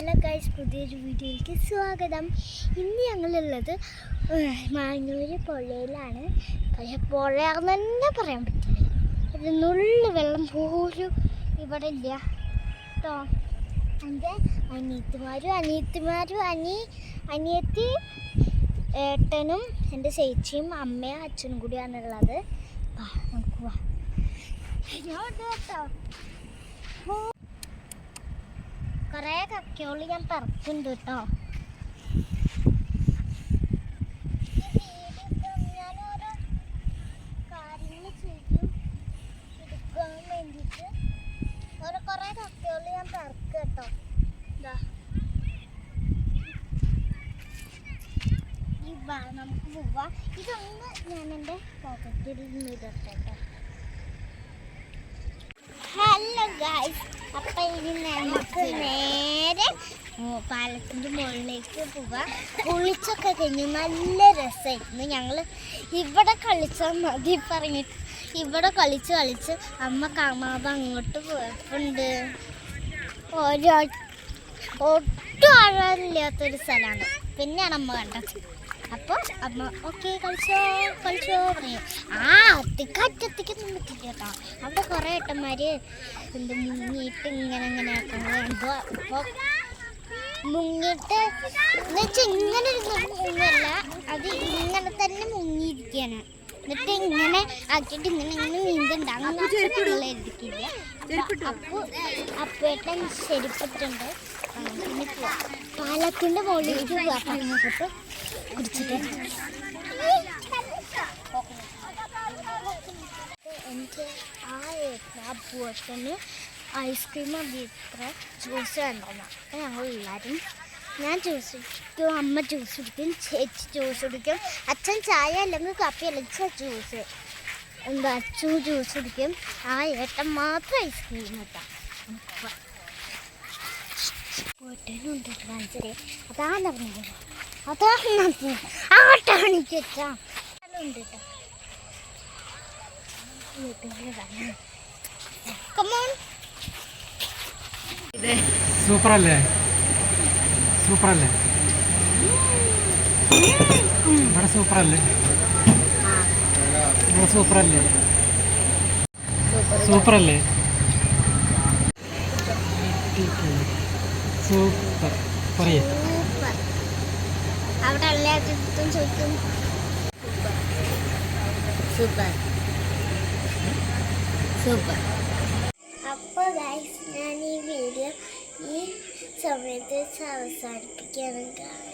Hello guys പുതിയൊരു വീഡിയോയിലേക്ക് സ്വാഗതം. ഇന്ന് ഞങ്ങളുള്ളത് മാഞ്ഞൂര് പുഴയിലാണ്. പക്ഷെ പുഴയാണെന്ന് തന്നെ പറയാൻ പറ്റില്ല. ഒരു നുള്ളു വെള്ളം പോലും ഇവിടെ ഇല്ല കേട്ടോ എന്റെ അനിയത്തിമാരും അനിയത്തിമാരും അനി അനിയത്തി ഏട്ടനും എന്റെ ചേച്ചിയും അമ്മയും അച്ഛനും കൂടിയാണുള്ളത്. നമുക്ക് വാ. കൊറേ കക്കയോൾ ഞാൻ പറക്കുന്നുണ്ട് കേട്ടോ. ഇതൊന്ന് ഞാൻ എന്റെ പോക്കറ്റിൽ നിന്ന് ഇടട്ടെ കേട്ടോ ഹലോ ഗായ്സ് അപ്പൊ ഇനി നമുക്ക് നേരെ പാലത്തിന്റെ മുകളിലേക്ക് പോവാം കുളിച്ചൊക്കെ കഴിഞ്ഞ് നല്ല രസമായിരുന്നു ഞങ്ങൾ ഇവിടെ കളിച്ചാൽ മതി പറഞ്ഞിട്ട്. ഇവിടെ കളിച്ച് കളിച്ച് അമ്മ കാമാവ് അങ്ങോട്ട് പോയപ്പോണ്ട് ഓരോ ഒട്ടും ആഴമില്ലാത്തൊരു സ്ഥലമാണ്. പിന്നെയാണ് അമ്മ കണ്ടത്. അപ്പോൾ അമ്മ ഓക്കെ കളിച്ചോ കളിച്ചോ പറയും ആ അത്തിക്ക് അറ്റത്തേക്കൊന്നും പറ്റില്ല കേട്ടോ അവിടെ കുറേ ഏട്ടന്മാർ എന്ത് മുങ്ങിയിട്ട് ഇങ്ങനെ ഇങ്ങനെ അപ്പോൾ മുങ്ങിയിട്ട് എന്നുവെച്ചാൽ ഇങ്ങനെ ഒരു മുങ്ങല്ല അത് ഇങ്ങനെ തന്നെ മുങ്ങിയിരിക്കുകയാണ് എന്നിട്ട് ഇങ്ങനെ ആക്കിയിട്ട് ഇങ്ങനെ ഇങ്ങനെ നീന്തുണ്ടാകും ഇരിക്കില്ല അപ്പു അപ്പേട്ടൻ പോവാം പാലത്തിന്റെ മുകളിലേക്ക് അങ്ങോട്ട് എനിക്ക് ആ പൂവട്ടന് ഐസ്ക്രീം അഭിത്ര ജ്യൂസ് വേണ്ടെന്ന് അപ്പം ഞങ്ങൾ എല്ലാവരും ഞാൻ ജ്യൂസ് കുടിക്കും അമ്മ ജ്യൂസ് കുടിക്കും ചേച്ചി ജ്യൂസ് കുടിക്കും അച്ഛൻ ചായ അല്ലെങ്കിൽ കാപ്പി അല്ലെങ്കിൽ ജ്യൂസ് എന്താ അച്ഛൻ ജ്യൂസ് കുടിക്കും. ആ ഏട്ടൻ മാത്രം ഐസ്ക്രീം കിട്ടാം. കാണിച്ചത് അതാണ് പറഞ്ഞത്. അതാണ് ആട്ടാണ് കേട്ടോ സൂപ്പർ അല്ലേ സൂപ്പർ അല്ലേ ഇവിടെ സൂപ്പർ അല്ലേ ഇവിടെ സൂപ്പർ അല്ലേ സൂപ്പർ. അല്ലേ സൂപ്പർ പറയേ അവിടെ എല്ലാത്തിനും ചോദിക്കും. സൂപ്പർ. സൂപ്പർ. അപ്പോൾ ഗൈസ് ഞാൻ ഈ വീഡിയോ ഈ സമയത്ത് വെച്ച് അവസാനിപ്പിക്കുകയാണ്.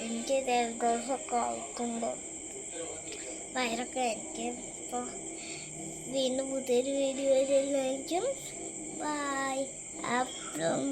എനിക്ക് ദേവദോഷമൊക്കെ ആയിട്ടുണ്ട്. വയറൊക്കെ എനിക്ക് അപ്പോൾ വീണ്ടും പുതിയൊരു വീഡിയോ വരുന്നതായിരിക്കും ബായ് അപ്പം